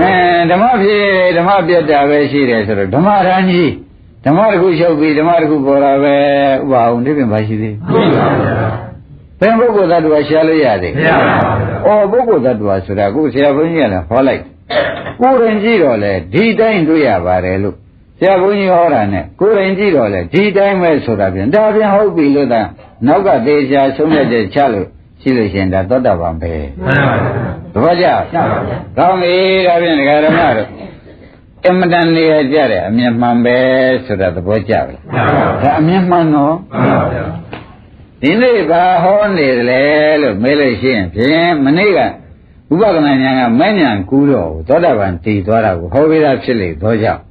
အဲဓမ္မဖြစ်ဓမ္မပြတ်တာပဲရှိတယ်ဆိုတော့ဓမ္မရန်ကြီးဓမ္မတစ်ခုချုပ်ပြီးဓမ္မတစ်ခုပေါ်တာပဲဥပအောင်ဒီပြင်ပါရှိသေးမရှိပါဘူးဗျာဘယ်ပုဂ္ဂိုလ်သတ္တဝါရှားလို့ရသေးမရပါဘူးဗျာအော်ပုဂ္ဂိုလ်သတ္တဝါဆိုတာကိုဆရာဘုန်းကြီးကလည်းဟောလိုက်ကိုယ်ရင်ကြည့်တော့လေဒီတိုင်းတွေ့ရပါတယ်လို့ဆရာဘုန်းကြီးဟောတာနဲ့ကိုယ်ရင်ကြည့်တော့လေဒီတိုင်းပဲဆိုတာပြန်ဒါပြန်ဟုတ်ပြီလို့သာနောက်ကသေးချာဆုံးဖြတ်ချက်ချလို့ ရှိလို့ရှိရင်ဒါသောတာပန်ပဲမှန်ပါဘူးသဘောကျကောင်းပြီဒါဖြင့်ဒကာရမတို့အမတန်နေရကြတယ်အမြင်မှန်ပဲဆိုတာသဘောကျပြီဒါအမြင်မှန်တော့မှန်ပါဗျာဒီနေ့ဘာဟောနေတယ်လဲလို့မေးလို့ရှိရင်ဖြင့်မနေ့ကဥပဒနာညာကမဲ့ညာကူးတော့သောတာပန်တည်သွားတာကိုဟောပြီးသားဖြစ်လေသောကြောင့်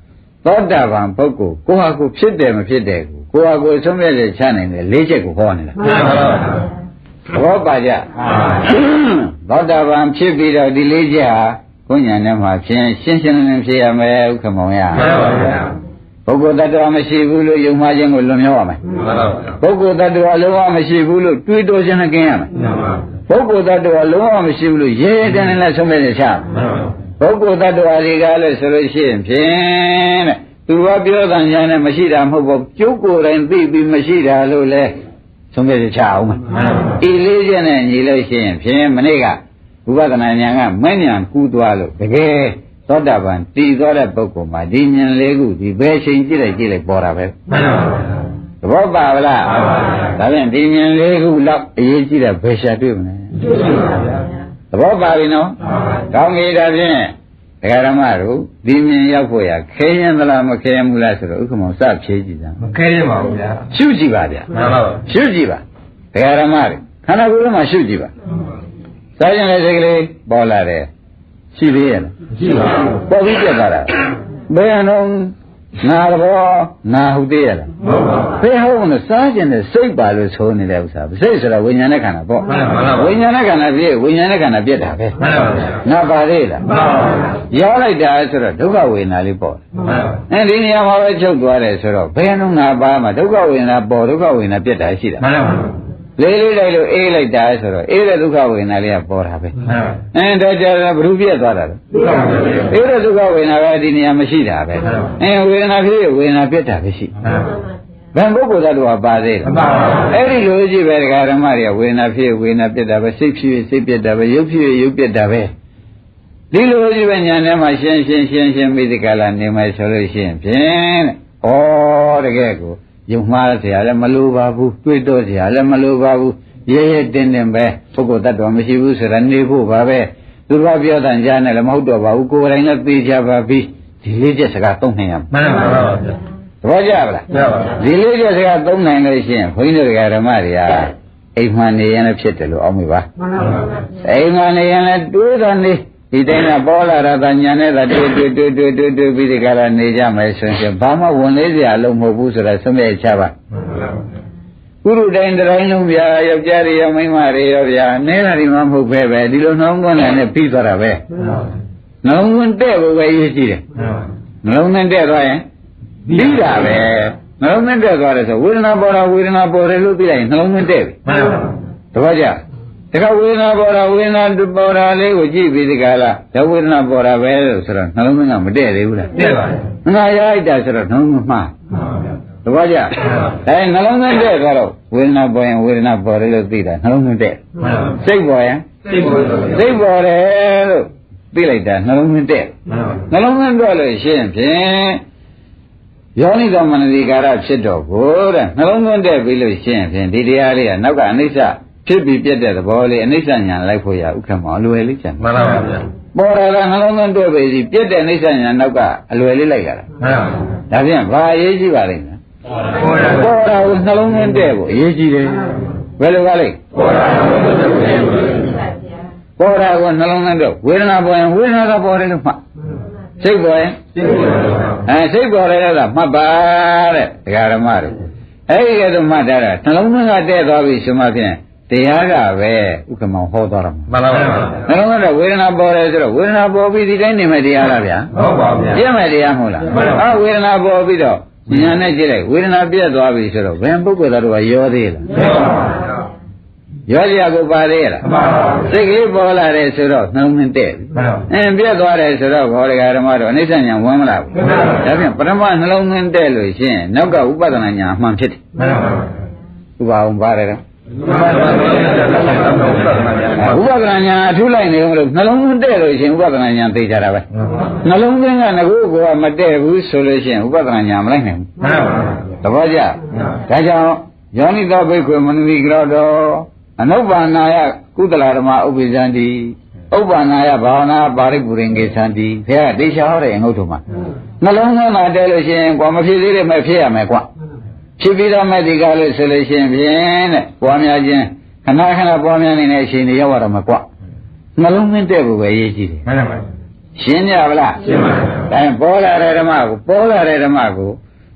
သောတာပန်ပုဂ္ဂိုလ်ကိုဟာကိုဖြစ်တယ်မဖြစ်တယ်ကိုကိုဟာကိုဆုံးဖြတ်ချက်ချနိုင်တယ်လေးချက်ကိုဟောနေတာမှန်ပါဗျာသ ဘောပါကြသောတာပန်ဖြစ်ပြီးတော့ဒီလေးချက်ဟာကိုညာနဲ့မှဖြင့်ရှင်းရှင်းလင်းလင်းဖြစ်ရမယ်ဥက္ကမောင်ရမှန်ပါဗျာပုဂ္ဂိုလ်တ attva မရှိဘူးလို့ယုံမှားခြင်းကိုလွန်မြောက်ရမယ်မှန်ပါဗျာပုဂ္ဂိုလ်တ attva လုံးဝမရှိဘူးလို့တွေးတောခြင်းနဲ့ကင်းရမယ်မှန်ပါပုဂ္ဂိုလ်တ attva လုံးဝမရှိဘူးလို့ရဲရဲတန်းတန်းနဲ့ဆုံးဖြတ်ချက်ချမှန်ပါပုဂ္ဂိုလ်တ attva တွေကလည်းဆိုလို့ရှိရင်ဖြင့်တဲ့သူကပြောတဲ့ညာနဲ့မရှိတာမဟုတ်ဘူးကျုပ်ကိုယ်တိုင်သိပြီးမရှိတာလို့လဲ ဆုံးဖြတ်ချက်ချအောင်မယ်မှန်ပါဤလေးချက်နဲ့ညီလို့ရှိရင်ဖြင့်မနေ့ကဝိပဿနာဉာဏ်ကမဲ့ဉာဏ်ကူးသွားလို့တကယ်သောတာပန်တည်သွားတဲ့ပုဂ္ဂိုလ်မှာဒီဉာဏ်လေးခုဒီဘယ်ချိန်ကြည့်လိုက်ကြည့်လိုက်ပေါ်တာပဲမှန်ပါသဘောပါဗလားမှန်ပါဗျာဒါဖြင့်ဒီဉာဏ်လေးခုလောက်အရေးကြီးတဲ့ဘယ်ရှာတွေ့မလဲမှန်ပါဗျာသဘောပါပြီနော်ကောင်းပြီဒါဖြင့် ဒကာရမတို့ဒီဉာဏ်ရောက်ဖို့ရခဲရင်သလားမခဲရင်ဘူးလားဆိုတော့ဥက္ကမောစဖြေးကြည့်ကြမခဲရင်ပါဘူးဗျာရှုကြည့်ပါဗျာမှန်ပါပါရှုကြည့်ပါဒကာရမတွေခန္ဓာကိုယ်ထဲမှာရှုကြည့်ပါစားရင်လည်းစိတ်ကလေးပေါ်လာတယ်ရှိသေးရဲ့လားရှိပါဘူးပေါ်ပြီးပြတ်သွားတာဘယ်တော့ နာတော့နာဟုတ်သေးရဲ့လားဟုတ်ပါဘယ်ဟုတ်လဲစားကျင်တဲ့စိတ်ပါလို့ဆိုနေတဲ့ဥစ္စာစိတ်ဆိုတာဝိညာဉ်နဲ့ခန္ဓာပေါ့မှန်ပါမှန်ပါဝိညာဉ်နဲ့ခန္ဓာပြည့်ဝိညာဉ်နဲ့ခန္ဓာပြည့်တာပဲမှန်ပါဗျာနာပါသေးလားမှန်ပါဗျာရောက်လိုက်တာဆိုတော့ဒုက္ခဝေဒနာလေးပေါ့မှန်ပါအဲဒီနေရာမှာပဲချုပ်သွားတယ်ဆိုတော့ဘယ်နှုံငါပါမှာဒုက္ခဝေဒနာပေါ်ဒုက္ခဝေဒနာပြည့်တာရှိတာမှန်ပါ လေးလေးလိုက်လို့အေးလိုက်တာဆိုတော့အေးတဲ့ဒုက္ခဝေဒနာလေးကပေါ်တာပဲမှန်ပါအဲဒါကြတော့ဘ누구ပြည့်သွားတာလဲဒုက္ခပါဗျာအေးတဲ့ဒုက္ခဝေဒနာကဒီနေရာမရှိတာပဲမှန်ပါအဲဝေဒနာဖြစ်ဝေဒနာပြည့်တာပဲရှိမှန်ပါဘယ်ပုဂ္ဂိုလ်သတ္တဝါပါသေးလဲမှန်ပါပါအဲ့ဒီလိုကြည့်ပဲဒကာဓမ္မတွေကဝေဒနာဖြစ်ဝေဒနာပြည့်တာပဲစိတ်ဖြစ်စိတ်ပြည့်တာပဲရုပ်ဖြစ်ရုပ်ပြည့်တာပဲဒီလိုကြည့်ပဲညာထဲမှာရှင်းရှင်းရှင်းရှင်းပြီးဒီကလာနေမယ်ဆိုလို့ရှိရင်ဖြင့်တဲ့ဩတကယ်ကို ယုံမှားเสียလည်းမလိုပါဘူးတွေးတော့เสียလည်းမလိုပါဘူးရဲရဲတင်းတင်းပဲပုဂ္ဂိုလ်တ attva မရှိဘူးဆိုတာနေဖို့ပါပဲသူတို့ကပြောတဲ့ကြားနဲ့လည်းမဟုတ်တော့ပါဘူးကိုယ်တိုင်လည်းသိကြပါပြီဒီလေးချက်စကားသုံးနိုင်ရမှာ မှန်ပါပါဗျာ သဘောကျပါလား မှန်ပါပါ ဒီလေးချက်စကားသုံးနိုင်လို့ရှိရင်ခွင်းတို့ဓမ္မတွေကအိမ်မှန်နေရင်လည်းဖြစ်တယ်လို့အောက်မိပါ မှန်ပါပါ အိမ်မှန်နေရင်လည်းတွေးတာနေ ဒီတိုင်းကပေါ်လာတာကညာနဲ့သာတွေးတွေးတွေးတွေးတွေးတွေးပြီးဒီကရနေကြမယ်ဆိုရင်ဘာမှဝန်လေးစရာအလုံးမဟုတ်ဘူးဆိုတာသုံးမြဲချပါမှန်ပါပါကုရုတိုင်းတိုင်းလုံးဗျာယောက်ျားတွေရောမိန်းမတွေရောဗျာနဲတာဒီမှမဟုတ်ပဲပဲဒီလိုနှောင်းကွန်းနဲ့ပြီးသွားတာပဲမှန်ပါနှောင်းကွန်းတဲ့ဖို့ပဲအရေးကြီးတယ်နှလုံးသွင်းတက်သွားရင်ပြီးတာပဲနှလုံးသွင်းတက်သွားတယ်ဆိုဝေဒနာပေါ်တာဝေဒနာပေါ်တယ်လို့သိလိုက်ရင်နှလုံးသွင်းတက်ပြီမှန်ပါတပတ်ကြ တခါဝေဒနာပေါ်တာဝေဒနာပေါ်တာလေးကိုကြည့်ပြီးဒီကလာဒါဝေဒနာပေါ်တာပဲလို့ဆိုတော့နှလုံးသွင်းကမတက်သေးဘူးလားတဲ့ပါဗျာငါရလိုက်တာဆိုတော့နှလုံးသွင်းမှားမှန်ပါဗျာတပတ်ကြအဲနှလုံးသွင်းတက်သွားတော့ဝေဒနာပေါ်ရင်ဝေဒနာပေါ်တယ်လို့သိတာနှလုံးသွင်းတက်မှန်ပါစိတ်ပေါ်ရင်စိတ်ပေါ်ပါဗျာစိတ်ပေါ်တယ်လို့သိလိုက်တာနှလုံးသွင်းတက်မှန်ပါနှလုံးသွင်းတော့လို့ရှိရင်ဖြင့်ယောနိသမနတိကာရဖြစ်တော့ကိုတဲ့နှလုံးသွင်းတဲ့ပြီလို့ရှိရင်ဖြင့်ဒီတရားလေးကနောက်ကအနိစ္စ ဖြစ်ပြီးပြတ်တဲ့သဘောလေးအနိစ္စညာလိုက်ဖို့ရဥက္ကမအလွယ်လေးချင်မှန်ပါပါဗျာပေါ်တာကနှလုံးသွင်းတွေ့ပြီစီပြတ်တဲ့အနိစ္စညာနောက်ကအလွယ်လေးလိုက်ရတာမှန်ပါဒါဖြင့်ဘာအရေးကြီးပါလိမ့်မယ်ပေါ်တာပေါ်တာကိုနှလုံးသွင်းတဲ့ကိုအရေးကြီးတယ်ဘယ်လိုကလဲပေါ်တာဘုရားရှင်ပေါ်တာကိုနှလုံးသွင်းတော့ဝေဒနာပေါ်ရင်ဝေဒနာကပေါ်တယ်လို့မှတ်စိတ်ပေါ်ရင်စိတ်ပေါ်ပါဗျာအဲစိတ်ပေါ်တယ်လို့မှတ်ပါတဲ့ဒကာဓမ္မတို့အဲ့ဒီကဲတော့မှတ်တာကနှလုံးသွင်းကတဲ့သွားပြီဆိုမှဖြင့် တရားကပဲဥက္ကမောဟောသွားတော့မှာမှန်ပါပါနှလုံးသွင်းတော့ဝေဒနာပေါ်တယ်ဆိုတော့ဝေဒနာပေါ်ပြီးဒီတိုင်းနေမဲ့တရားလားဗျာဟုတ်ပါဗျာပြည့်မဲ့တရားမဟုတ်လားမှန်ပါပါအာဝေဒနာပေါ်ပြီးတော့ဉာဏ်နဲ့ကြည့်လိုက်ဝေဒနာပြည့်သွားပြီဆိုတော့ဘယ်ပုဂ္ဂိုလ်သားတို့ကရောသေးလားမှန်ပါဗျာရောစရာကိုပါသေးရလားမှန်ပါပါစိတ်ကလေးပေါ်လာတယ်ဆိုတော့နှလုံးသွင်းတဲ့ပြီမှန်ပါအင်းပြတ်သွားတယ်ဆိုတော့ဘောရဂဓမ္မတော့အနိစ္စညာဝင်မလာဘူးမှန်ပါပါဒါဖြင့်ပထမနှလုံးသွင်းတဲ့လို့ရှိရင်နောက်ကဥပဒနာညာအမှန်ဖြစ်တယ်မှန်ပါပါဥပအောင်ပါတယ်တော့မှန်ပါပါ ဥပဒနာညာအထူးလိုက်နေလို့နှလုံးသွင်းတဲ့လို့ရှိရင်ဥပဒနာညာသိကြတာပဲနှလုံးသွင်းကငကူကမတည့်ဘူးဆိုလို့ရှိရင်ဥပဒနာညာမလိုက်နိုင်ဘူးမှန်ပါပါသဘောကျဒါကြောင့်ယောနိသောဘိက္ခွေမနတိကရောတော်အနုပ္ပန္နာယကုသလဓမ္မဥပ္ပဇံတိဥပ္ပန္နာယဘာဝနာပါရိပုရိငေသံတိဘုရားတေချာဟောတဲ့အငုတ်ထုံမှာနှလုံးသွင်းမှာတဲလို့ရှိရင်ကွာမဖြစ်သေးတယ်မဲ့ဖြစ်ရမယ်ကွာ ဖြစ်ပြီးတော့မဲ့ဒီကားလို့ဆိုလို့ရှိရင်ဖြင့်တဲ့ပွားများခြင်းခဏခဏပွားများနေတဲ့အချိန်တွေရောက်ရတော့မှာကွာနှလုံးသွင်းတဲ့ကိုပဲရေးကြည့်တယ်မှန်ပါပါရှင်းကြဗလားရှင်းပါပါအဲပေါ်လာတဲ့ဓမ္မကိုပေါ်လာတဲ့ဓမ္မကို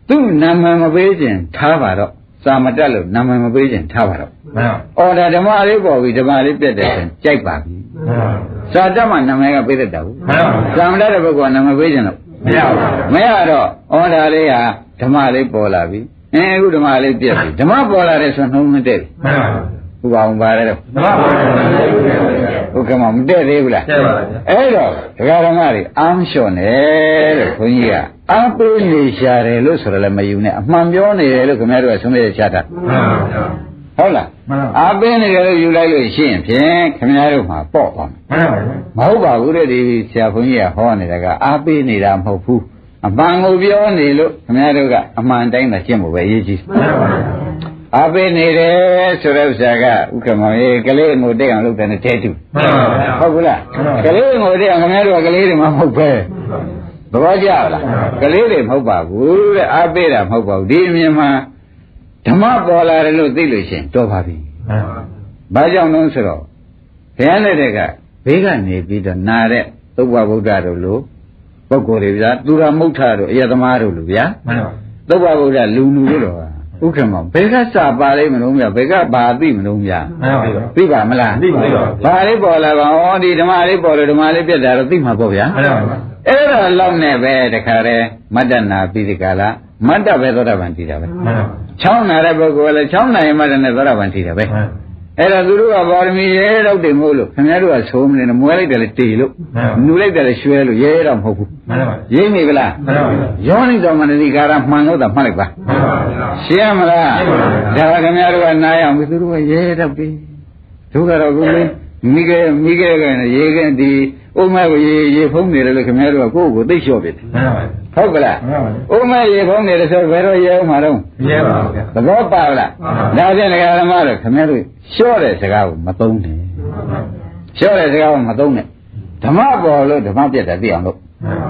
သူ့နာမည်မပေးခြင်းထားပါတော့စာမတက်လို့နာမည်မပေးခြင်းထားပါတော့မှန်ပါအော်ဒါဓမ္မလေးပေါ်ပြီဓမ္မလေးပြတ်တယ်ဆိုရင်ကြိုက်ပါပြီမှန်ပါစာတက်မှနာမည်ကပေးတတ်တာဘူးမှန်ပါစာမတက်တဲ့ဘက်ကနာမည်ပေးခြင်းလို့မရပါဘူးမရတော့အော်ဒါလေးဟာဓမ္မလေးပေါ်လာပြီ အဲအခုဓမ္မလေးပြတ်ပြီဓမ္မပေါ်လာတဲ့ဆိုနှုံးမတက်မှန်ပါဘူးဘုရားအောင်ပါတယ်တော့မှန်ပါပါဟုတ်ကဲ့မမတက်သေးဘူးလားကျပါပါဗျာအဲ့တော့ဒကာဓမ္မတွေအာမလျှော့နဲ့လို့ခွန်ကြီးကအာပေးနေရှာတယ်လို့ဆိုရလည်းမယူနဲ့အမှန်ပြောနေတယ်လို့ခင်ဗျားတို့ကဆုံးဖြတ်ချတာမှန်ပါဗျာဟုတ်လားမှန်ပါအာပေးနေတယ်လို့ယူလိုက်လို့ရှိရင်ဖြင့်ခင်ဗျားတို့မှာပေါ့သွားမယ်မှန်ပါဗျာမဟုတ်ပါဘူးတဲ့ဒီဆရာခွန်ကြီးကဟောနေတာကအာပေးနေတာမဟုတ်ဘူး အမှန်ကိုပြောနေလို့ခင်ဗျားတို့ကအမှန်တိုင်းသာရှင်းဖို့ပဲအရေးကြီးမှန်ပါဗျာအာပေးနေတယ်ဆိုတဲ့ဥစ္စာကဥက္ကမောရေကလေးငိုတက်အောင်လုပ်တယ်နဲ့တဲတူမှန်ပါဗျာဟုတ်ဘူးလားကလေးငိုတဲ့ခင်ဗျားတို့ကကလေးတွေမှမဟုတ်ပဲသဘောကျလားကလေးတွေမဟုတ်ပါဘူးတဲ့အားပေးတာမဟုတ်ပါဘူးဒီအမြင်မှာဓမ္မပေါ်လာတယ်လို့သိလို့ရှိရင်တော်ပါပြီမှန်ပါဘာကြောင့်လဲဆိုတော့ဘုရားလက်ထက်ကဘေးကနေပြီးတော့နာတဲ့သုဘဗုဒ္ဓတို့လို ပုဂ္ဂိုလ်တွေဗျာသူရမုဋ္ဌတို့အယတမတို့လိုဗျာမှန်ပါသုဘဗုဒ္ဓလူလူတို့တော့ဥက္ကမောဘယ်ကစပါလိမ့်မလို့ဗျာဘယ်ကဘာသိမလို့ဗျာမှန်ပါဗျာသိပါမလားသိပါပါဘာလေးပေါ်လာပါဩဒီဓမ္မလေးပေါ်လို့ဓမ္မလေးပြတ်တာတော့သိမှာပေါ့ဗျာမှန်ပါဗျာအဲ့တော့လောက်နဲ့ပဲတခါတည်းမတ္တနာပြီးဒီကလာမတ္တပဲသောတာပန်တည်တာပဲမှန်ပါချောင်းနာတဲ့ပုဂ္ဂိုလ်ကလည်းချောင်းနိုင်မှတ္တနဲ့သောတာပန်တည်တာပဲမှန် အဲ့တော့သူတို့ကပါရမီရဲတော့တယ်မဟုတ်လို့ခင်ဗျားတို့ကသုံးမနေနဲ့မွဲလိုက်တယ်လေတေလို့နူလိုက်တယ်လေရွှဲလို့ရဲတော့မဟုတ်ဘူးမှန်ပါရိမ့်နေဗလားမှန်ပါဗျာယောနိတော်မနတိကာရမှန်လို့သာမှတ်လိုက်ပါမှန်ပါဗျာရှင်းမလားရှင်းပါပါဒါကခင်ဗျားတို့ကနားရအောင်သူတို့ကရဲတော့ပြီဒုက္ခတော့ကိုယ်မိခဲမိခဲကလည်းရေကဒီဥမဲ့ကိုရေရေဖုံးနေတယ်လို့ခင်ဗျားတို့ကကိုယ့်ကိုသိလျှော့ပြီမှန်ပါဗျာ ဟုတ်ကလားမှန်ပါဗျာဥမဲ့ရေဖုံးနေတယ်ဆိုဘယ်တော့ရဲအောင်မှာတော့မရပါဘူးဗျာသဘောပါလားမှန်ပါဒါဖြင့်ဒကာဓမ္မတို့ခင်ဗျားတို့လျှော့တဲ့စကားကိုမသုံးနဲ့လျှော့တဲ့စကားကိုမသုံးနဲ့ဓမ္မပေါ်လို့ဓမ္မပြတ်တာသိအောင်လို့မှန်ပါ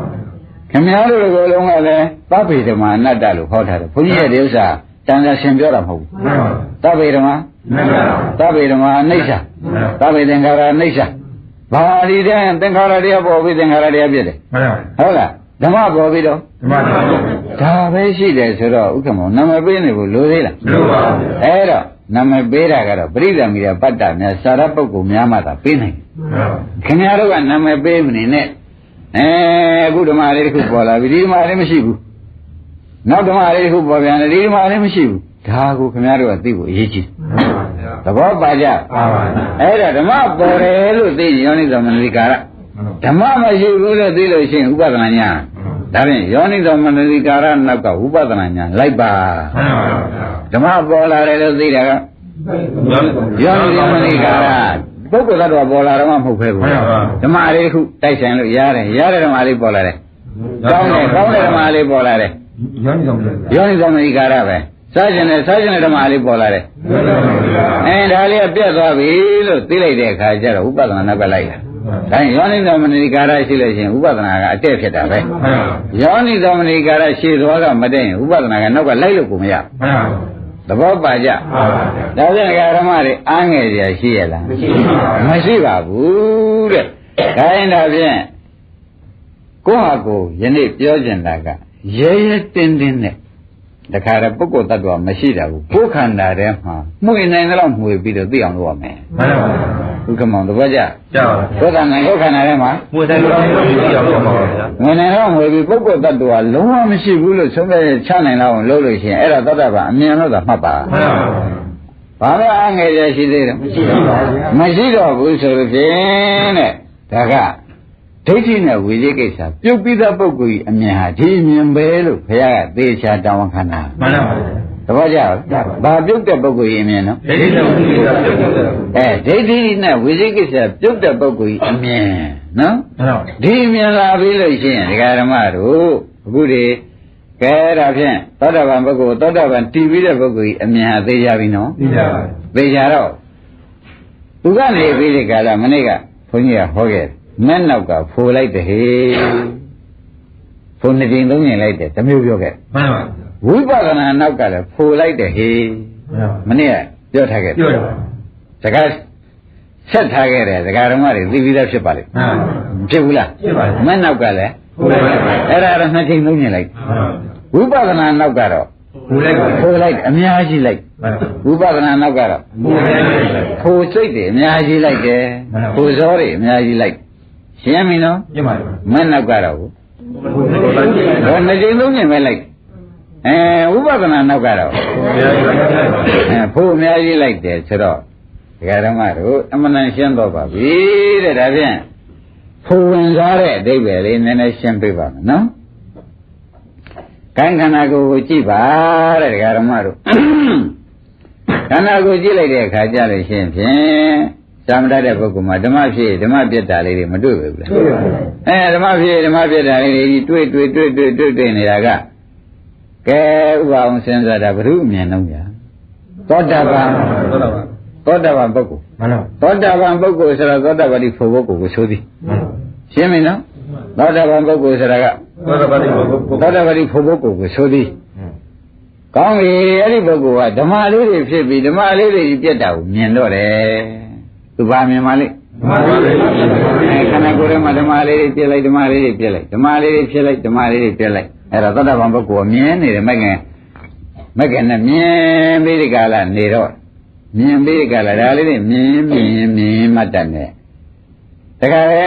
ခင်ဗျားတို့ကိုယ်လုံးကလည်းသဗ္ဗေဓမ္မာအနတ္တလို့ဟောထားတယ်ဘုန်းကြီးရဲ့ဒီဥစ္စာတန်ခါရှင်ပြောတာမဟုတ်ဘူးမှန်ပါသဗ္ဗေဓမ္မာမှန်ပါသဗ္ဗေဓမ္မာအနိစ္စသဗ္ဗေသင်္ခါရအနိစ္စဘာဒီတဲ့သင်္ခါရတရားပေါ်ပြီးသင်္ခါရတရားပြည့်တယ်မှန်ပါဟုတ်လား ဓမ္မပေါ်ပြီးတော့ဓမ္မတော်ဒါပဲရှိတယ်ဆိုတော့ဥက္ကမောနာမည်ပေးနေဖို့လိုသေးလားလို့ပါအဲ့တော့နာမည်ပေးတာကတော့ပရိသမီရပတ္တများစာရပုဂ္ဂိုလ်များမှသာပေးနိုင်တယ်မှန်ပါခင်ဗျားတို့ကနာမည်ပေးမနေနဲ့အဲအခုဓမ္မလေးတစ်ခုပေါ်လာပြီဒီဓမ္မလေးမရှိဘူးနောက်ဓမ္မလေးတစ်ခုပေါ်ပြန်တယ်ဒီဓမ္မလေးမရှိဘူးဒါကိုခင်ဗျားတို့ကသိဖို့အရေးကြီးမှန်ပါဗျာသဘောပါကြပါပါအဲ့ဒါဓမ္မပေါ်တယ်လို့သိရင်ယောနိသမနတိကာရဓမ္မမရှိဘူးလို့သိလို့ရှိရင်ဥပဒနာညာ ဒါဖြင့်ယောနိသမနတိကာရနောက်ကဥပဒနာညာလိုက်ပါမှန်ပါဗျာဓမ္မပေါ်လာတယ်လို့သိတာကယောနိသမနတိကာရပုဂ္ဂိုလ်သတ္တဝါပေါ်လာတော့မှမဟုတ်ပဲဘူးမှန်ပါဓမ္မလေးတစ်ခုတိုက်ဆိုင်လို့ရတယ်ရတဲ့ဓမ္မလေးပေါ်လာတယ်ကောင်းတယ်ကောင်းတဲ့ဓမ္မလေးပေါ်လာတယ်ရောင်းဆောင်တယ်ယောနိသမနတိကာရပဲစားကျင်တယ်စားကျင်တဲ့ဓမ္မလေးပေါ်လာတယ်အဲဒါလေးကပြတ်သွားပြီလို့သိလိုက်တဲ့အခါကျတော့ဥပဒနာနောက်ကလိုက်တာ။ ဒါယောနိသမဏိကာရရှိလို့ရှိရင်ဥပဒနာကအတက်ဖြစ်တာပဲ။ယောနိသမဏိကာရရှိသွားကမတက်ရင်ဥပဒနာကနောက်ကလိုက်လို့ကိုမရဘူး။သဘောပါကြ။ဒါပြန်ဓမ္မတွေအားငယ်ကြရှိရလား။မရှိပါဘူးတဲ့။ဒါရင်ဒါဖြင့်ကိုယ့်ဟာကိုယ်ယနေ့ပြောကျင်တာကရဲရဲတင်းတင်းနဲ့တခါတည်းပုဂ္ဂိုလ်တ attva မရှိတာဘူးကိုယ်ခန္ဓာထဲမှာမှုရင်နိုင်တဲ့လောက်မှုပြီးတော့သိအောင်လုပ်ရမယ် ဥက္ကမောင်သဘောကျကြောက်ကိုယ်ခန္ဓာကိုယ်ခန္ဓာထဲမှာမွေးတယ်လို့ပြောပြပါဗျာဝင်နေတော့ဝင်ပြီးပုဂ္ဂိုလ်တ attva လုံးဝမရှိဘူးလို့ဆုံးဖြတ်ချနိုင်လောက်အောင်လုပ်လို့ရှိရင်အဲ့ဒါတ attva အမြင်လို့သာမှတ်ပါမှန်ပါဘာဘာမှအငယ်ရရှိသေးတယ်မရှိပါဘူးဗျာမရှိတော့ဘူးဆိုလို့ဖြင့်တဲ့ဒါကဒိဋ္ဌိနဲ့ဝိသိကိစ္စပြုတ်ပြီးသားပုဂ္ဂိုလ်ကြီးအမြင်ဟာဒီအမြင်ပဲလို့ဘုရားကသေချာတောင်းခံတာမှန်ပါပါ သဘောကျလားဘာပြုတ်တဲ့ပုဂ္ဂိုလ်ကြီးအမြင်နော်ဒိဋ္ဌိတော်ကြီးကပြုတ်တယ်အဲဒိဋ္ဌိနဲ့ဝိသိကိစ္စပြုတ်တဲ့ပုဂ္ဂိုလ်ကြီးအမြင်နော်မှန်ပါဒီအမြင်လာပြီးလို့ရှိရင်ဒကာဓမ္မတို့အခုဒီကဲဒါဖြင့်သောတာပန်ပုဂ္ဂိုလ်သောတာပန်တည်ပြီးတဲ့ပုဂ္ဂိုလ်ကြီးအမြင်ဟာသိကြပြီနော်သိကြပါသိကြတော့သူကနေပြီးဒီကာလမနေ့ကဘုန်းကြီးကဟောခဲ့တယ်မဲ့နောက်ကဖိုလိုက်တယ်ဟေးဖိုနှစ်ကြိမ်သုံးကြိမ်လိုက်တယ်တစ်မျိုးပြောခဲ့မှန်ပါ ဝိပဿနာနောက်ကလည်းဖိုလိုက်တယ်ဟေးမှန်ပါမနေ့ကပြောထားခဲ့တယ်ပြောတယ်စကားဆက်ထားခဲ့တယ်စကားဓမ္မတွေသိပြီးသားဖြစ်ပါလိမ့်မှန်ပါမဖြစ်ဘူးလားဖြစ်ပါတယ်မဲ့နောက်ကလည်းကိုယ်လိုက်ပါအဲ့ဒါတော့နှစ်ကြိမ်သုံးကြိမ်လိုက်မှန်ပါဝိပဿနာနောက်ကတော့ကိုယ်လိုက်ပါဖိုလိုက်အများကြီးလိုက်မှန်ပါဝိပဿနာနောက်ကတော့ကိုယ်လိုက်ပါဖိုစိတ်တွေအများကြီးလိုက်တယ်မှန်ပါဖိုဇောတွေအများကြီးလိုက်ရှင်းပြီနော်ပြပါပါမဲ့နောက်ကတော့ကိုယ်လိုက်ပါတော့နှစ်ကြိမ်သုံးကြိမ်ပဲလိုက် အဲဝိပဿနာနောက်ကတော့အဲဖို့အများကြီးလိုက်တယ်ဆိုတော့ဒကာဓမ္မတို့အမှန်တန်ရှင်းတော့ပါပြီတဲ့ဒါဖြင့်ဖို့ဝင်စားတဲ့အဓိပ္ပာယ်လေးနည်းနည်းရှင်းပြပါမယ်နော်ကံခန္ဓာကိုယ်ကိုကြည့်ပါတဲ့ဒကာဓမ္မတို့ခန္ဓာကိုယ်ကြည့်လိုက်တဲ့အခါကျလို့ရှိရင်ဖြင့်သာမတတ်တဲ့ပုဂ္ဂိုလ်မှာဓမ္မဖြစ်ဓမ္မပြတ်တာလေးတွေမတွေ့ဘူးလားအဲဓမ္မဖြစ်ဓမ္မပြတ်တာလေးတွေတွေ့တွေ့တွေ့တွေ့တွေ့တွေ့နေတာက ကဲဥပအောင်စဉ်းစားတာဘုရုအမြင်လုံးညာသောတာပန်ဟုတ်တော့ပါသောတာပန်ပုဂ္ဂိုလ်မှန်ပါသောတာပန်ပုဂ္ဂိုလ်ဆိုတော့သောတာပတိဖို့ပုဂ္ဂိုလ်ကိုဆိုသည်မှန်ပါရှင်းပြီနော်သောတာပန်ပုဂ္ဂိုလ်ဆိုတာကသောတာပတိဘုရားသောတာပတိဖို့ပုဂ္ဂိုလ်ကိုဆိုသည်ကောင်းပြီအဲ့ဒီပုဂ္ဂိုလ်ကဓမ္မလေးတွေဖြစ်ပြီးဓမ္မလေးတွေပြက်တာကိုမြင်တော့တယ်သူပါမြင်ပါလိမ့်မှန်ပါအဲခန္ဓာကိုယ်ထဲမှာဓမ္မလေးတွေပြက်လိုက်ဓမ္မလေးတွေပြက်လိုက်ဓမ္မလေးတွေဖြစ်လိုက်ဓမ္မလေးတွေပြက်လိုက် အဲ့တော့သောတာပန်ပုဂ္ဂိုလ်ကမြင်နေတယ်မကင်မကင်နဲ့မြင်ပြီးဒီကလာနေတော့မြင်ပြီးဒီကလာဒါလေးတွေမြင်မြင်မြင်မှတ်တတ်တယ်တခါလေ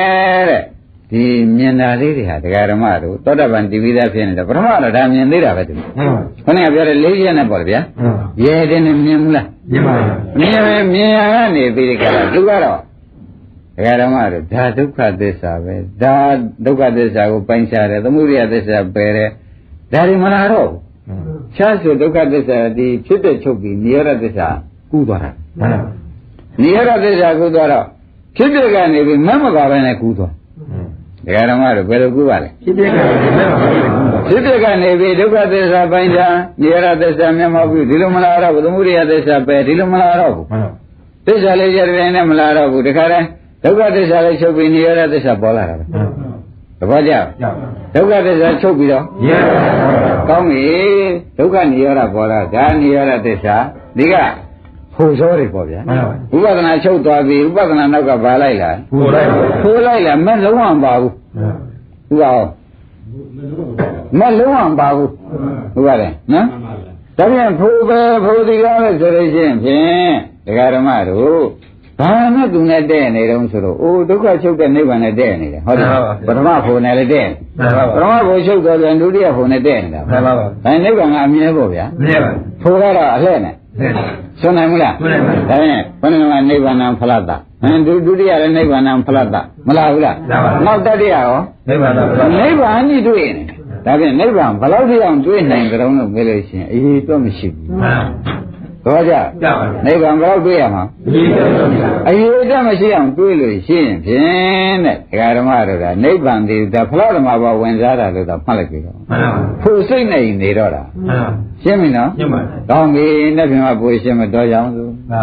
တဲ့ဒီမြင်တာလေးတွေဟာတရားဓမ္မတို့သောတာပန်တည်ပြီးသားဖြစ်နေတယ်ပထမတော့ဒါမြင်သေးတာပဲသူမှန်ပါခொနကပြောတဲ့လေးချက်နဲ့ပေါ့လေဗျာမှန်ပါရဲတဲ့နဲ့မြင်ဘူးလားပြပါပါမြင်မယ်မြင်ရကနေပြီးဒီကလာသူကတော့ ဒကာဓမ္မတို့ဒါဒုက္ခသစ္စာပဲဒါဒုက္ခသစ္စာကိုပိုင်းခြားတယ်သမုဒိယသစ္စာပယ်တယ်ဒါတွေမလာတော့ဘူးခြားဆိုဒုက္ခသစ္စာဒီဖြစ်တဲ့ချုပ်ပြီးနိရောဓသစ္စာကူးသွားတာမှန်ပါနိရောဓသစ္စာကူးသွားတော့ဖြစ်တဲ့ကနေပြီးမမကပဲနဲ့ကူးသွားဒကာဓမ္မတို့ဘယ်လိုကူးပါလဲဖြစ်တဲ့ကလည်းမှန်ပါဖြစ်တဲ့ကနေပြီးဒုက္ခသစ္စာပိုင်းခြားနိရောဓသစ္စာမျက်မှောက်ပြီးဒီလိုမလာတော့ဘူးသမုဒိယသစ္စာပယ်ဒီလိုမလာတော့ဘူးမှန်ပါသစ္စာလေးကြတဲ့နဲ့မလာတော့ဘူးတခါတည်း ဒုက္ခသစ္စာလေးချုပ်ပြီးနိရောဓသစ္စာပေါ်လာတာပဲမှန်ပါသဘောကျကြောက်ဒုက္ခသစ္စာချုပ်ပြီးတော့ရပါကောင်းပြီဒုက္ခနိရောဓပေါ်လာဒါနိရောဓသစ္စာဒီကဖူဇောတွေပေါ့ဗျာမှန်ပါဝိပဿနာချုပ်သွားပြီဝိပဿနာနောက်ကဘာလိုက်လာကိုယ်လိုက်ပါဖိုးလိုက်လာမက်လုံးဝမပါဘူးဥပအောင်မက်လုံးဝမပါဘူးဟုတ်ပါတယ်နော်ဒါပြန်ဖိုးပဲဖိုးဒီကားပဲဆိုလို့ရှိရင်ဖြင့်ဒကာဓမ္မတို့ ဘာနဲ့သူနဲ့တဲ့နေတုံးဆိုတော့အိုးဒုက္ခချုပ်တဲ့နိဗ္ဗာန်နဲ့တဲ့နေတယ်ဟုတ်တယ်ပထမဖို့နဲ့လည်းတဲ့မှန်ပါပထမဖို့ချုပ်တော့ပြန်ဒုတိယဖို့နဲ့တဲ့နေတာမှန်ပါပါဒါနိဗ္ဗာန်ကအမြဲပေါ့ဗျာမြင်ပါဖို့ကတော့အလှဲ့နဲ့နဲ့ဆွနိုင်မလားဆွနိုင်ပါဘူးဒါဖြင့်ဘယ်နှကနိဗ္ဗာန်ဖလတ္တဟမ်ဒုဒုတိယလည်းနိဗ္ဗာန်ဖလတ္တမလားဘူးလားလာပါနောက်တတိယရောနိဗ္ဗာန်တော်နိဗ္ဗာန်ကြီးတွေ့နေတယ်ဒါဖြင့်နိဗ္ဗာန်ဘယ်လောက်ထိအောင်တွေ့နိုင်ကြုံလို့ပြောလို့ရှိရင်အေးတော့မရှိဘူး မှန်တော့ကြကြောက်ပါနိဗ္ဗာန်ဘယ်လောက်တွေ့ရမှာဒီတော့မြင်အရေးတမရှိအောင်တွေးလို့ရှိရင်ဖြင့်တဲ့ဒကာဓမ္မတို့ကနိဗ္ဗာန်ဒီဒါဖလားဓမ္မဘောဝင်စားတာလို့တော့မှတ်လိုက်ပြီတော့မှန်ပါဖို့စိတ်နေနေတော့တာမှန်ပါရှင်းပြီနော်ရှင်းပါကောင်းပြီနေ့ပြင်မှာကိုရှင်းမတော်ကြအောင်သူပါ